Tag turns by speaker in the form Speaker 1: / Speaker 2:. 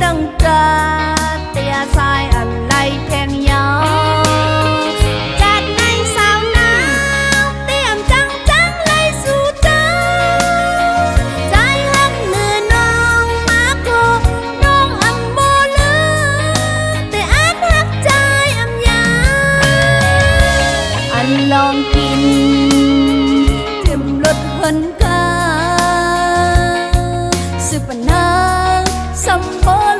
Speaker 1: 灯的的在俺来天涯。ลองกิน Somebody.